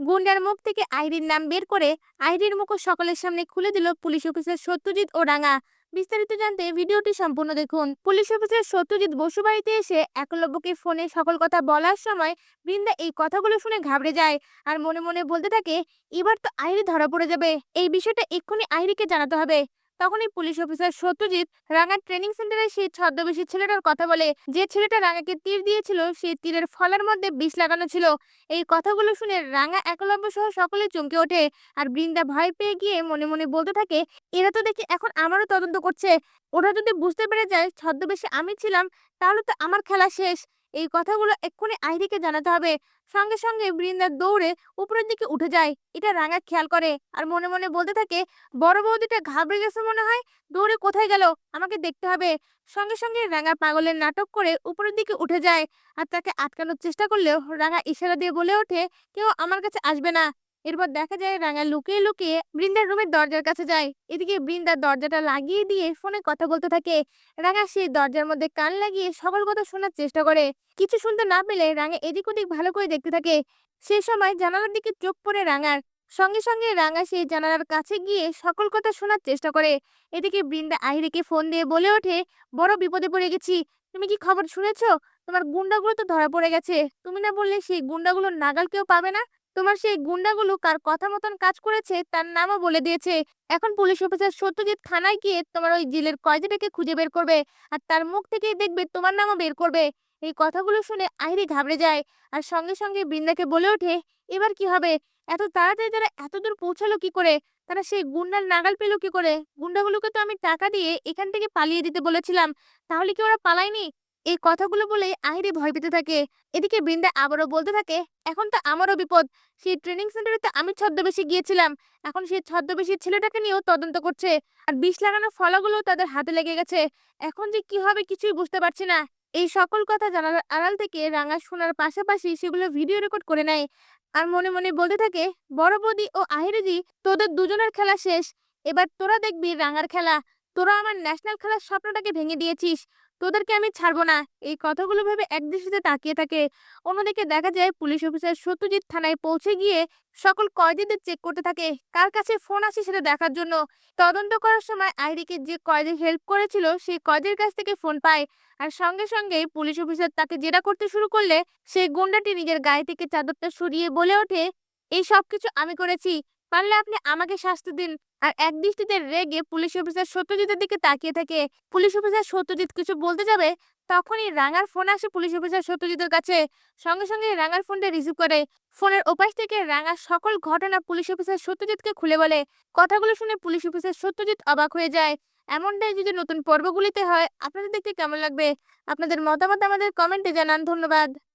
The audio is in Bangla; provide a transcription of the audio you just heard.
গুন্ডার মুখ থেকে আইরির নাম বের করে আইরির মুখও সকলের সামনে খুলে দিল পুলিশ অফিসার সত্যজিৎ ও রাঙা। বিস্তারিত জানতে ভিডিওটি সম্পূর্ণ দেখুন। পুলিশ অফিসার সত্যজিৎ বসু বাড়িতে এসে একলব্যকে ফোনে সকল কথা বলার সময় বৃন্দা এই কথাগুলো শুনে ঘাবড়ে যায় আর মনে মনে বলতে থাকে, এবার তো আইরি ধরা পড়ে যাবে। এই বিষয়টা এক্ষুনি আইরিকে জানাতে হবে। তখনই পুলিশ অফিসার সত্যজিৎ রাঙার ট্রেনিং সেন্টারে সেই ছদ্মবেশী ছেলেটার কথা বলে, যে ছেলেটা রাঙাকে তীর দিয়েছিল, সেই তীরের ফলার মধ্যে বিষ লাগানো ছিল। এই কথাগুলো শুনে রাঙা একলব্য সহ সকলে চমকে ওঠে, আর বৃন্দা ভয় পেয়ে গিয়ে মনে মনে বলতে থাকে, এরা তো দেখি এখন আমারও তদন্ত করছে। ওরা যদি বুঝতে পেরে যায়, ছদ্মবেশে আমি ছিলাম, তাহলে তো আমার খেলা শেষ। এই কথাগুলো এক্ষুনি আইরিকে জানাতে হবে। সঙ্গে সঙ্গে বৃন্দা দৌড়ে উপরের দিকে উঠে যায়। এটা রাঙা খেয়াল করে আর মনে মনে বলতে থাকে, বড় বৌদিটা ঘাবড়ে গেছে মনে হয়, দৌড়ে কোথায় গেল? আমাকে দেখতে হবে। সঙ্গে সঙ্গে রাঙা পাগলের নাটক করে উপরের দিকে উঠে যায়। আর তাকে আটকানোর চেষ্টা করলেও রাঙা ইশারা দিয়ে বলে ওঠে, কেউ আমার কাছে আসবে না। এরপর দেখা যায় রাঙা লুকিয়ে লুকিয়ে বৃন্দার রুমের দরজার কাছে যায়। এদিকে বৃন্দার দরজাটা লাগিয়ে দিয়ে ফোনে কথা বলতে থাকে। রাঙা সেই দরজার মধ্যে কান লাগিয়ে সকল কথা শোনার চেষ্টা করে। কিছু শুনতে না পেলে রাঙা এদিক ওদিক ভালো করে দেখতে থাকে। সেই সময় জানালার দিকে চোখ পড়ে রাঙার। সঙ্গে সঙ্গে রাঙা সেই জানালার কাছে গিয়ে সকল কথা শোনার চেষ্টা করে। এদিকে বৃন্দা আহিরিকে ফোন দিয়ে বলে ওঠে, বড় বিপদে পড়ে গেছি। তুমি কি খবর শুনেছো? তোমার গুন্ডাগুলো তো ধরা পড়ে গেছে। তুমি না বললে সেই গুন্ডাগুলোর নাগাল কেউ পাবে না? তোমার সেই গুন্ডাগুলো কার কথা মতন কাজ করেছে, তার নামও বলে দিয়েছে। এখন পুলিশ অফিসার সত্যজিৎ থানায় গিয়ে তোমার ওই জেলের কয়েদিটাকে খুঁজে বের করবে আর তার মুখ থেকেই দেখবে তোমার নামও বের করবে। এই কথাগুলো শুনে আহিরি ঘাবড়ে যায় আর সঙ্গে সঙ্গে বৃন্দাকে বলে ওঠে, এবার কি হবে? এত তাড়াতাড়ি তারা এত দূর পৌঁছালো কি করে? তারা সেই গুন্ডার নাগাল পেল কি করে? গুন্ডাগুলোকে তো আমি টাকা দিয়ে এখান থেকে পালিয়ে দিতে বলেছিলাম। তাহলে কি ওরা পালায়নি? এই কথাগুলো বলে আহিরি ভয় পেতে থাকে। এদিকে বৃন্দা আবারও বলতে থাকে, এখন তো আমারও বিপদ। সেই ট্রেনিং সেন্টারে তো আমি ছদ্মবেশে গিয়েছিলাম। এখন সেই ছদ্মবেশী ছেলেটাকে নিয়েও তদন্ত করছে। আর বিষ লাগানোর ফলাগুলো তাদের হাতে লেগে গেছে। এখন যে কি হবে কিছুই বুঝতে পারছি না। এই সকল কথা জানার আড়াল থেকে রাঙা শোনার পাশাপাশি সেগুলো ভিডিও রেকর্ড করে নেয়। আর মনে মনে বলতে থাকে, বড় বৌদি ও আহিরিজি তোদের দুজনের খেলা শেষ। এবার তোরা দেখবি রাঙার খেলা। তোরা আমার ন্যাশনাল খেলার স্বপ্নটাকে ভেঙে দিয়েছিস, তোদেরকে আমি ছাড়বো না। এই কথাগুলো ভেবে একদৃষ্টিতে তাকিয়ে থাকে। অন্যদিকে দেখা যায় পুলিশ অফিসার সত্যজিৎ থানায় পৌঁছে গিয়ে সকল কয়েদিদের চেক করতে থাকে, কার কাছে ফোন আসে সেটা দেখার জন্য। তদন্ত করার সময় আইরিকে যে কয়েদি হেল্প করেছিল, সেই কয়েদির কাছ থেকে ফোন পায়। আর সঙ্গে সঙ্গে পুলিশ অফিসার তাকে জেরা করতে শুরু করলে, সেই গুন্ডাটি নিজের গায়ে থেকে চাদরটা সরিয়ে বলে ওঠে, এই সব কিছু আমি করেছি। পারলে আপনি আমাকে শাস্তি দিন। আর এক দৃষ্টিতে রেগে পুলিশ অফিসার সত্যজিতের দিকে তাকিয়ে থাকে। পুলিশ অফিসার সত্যজিৎ কিছু বলতে যাবে? তখনই রাঙার ফোন আসে পুলিশ অফিসার সত্যজিতের কাছে। সঙ্গে সঙ্গে রাঙার ফোনটা রিসিভ করে। ফোনের ওপাশ থেকে রাঙা সকল ঘটনা পুলিশ অফিসার সত্যজিৎকে খুলে বলে। কথাগুলো শুনে পুলিশ অফিসার সত্যজিৎ অবাক হয়ে যায়। এমনটাই যদি নতুন পর্বগুলিতে হয়, আপনাদের দেখতে কেমন লাগবে? আপনাদের মতামত আমাদের কমেন্টে জানান। ধন্যবাদ।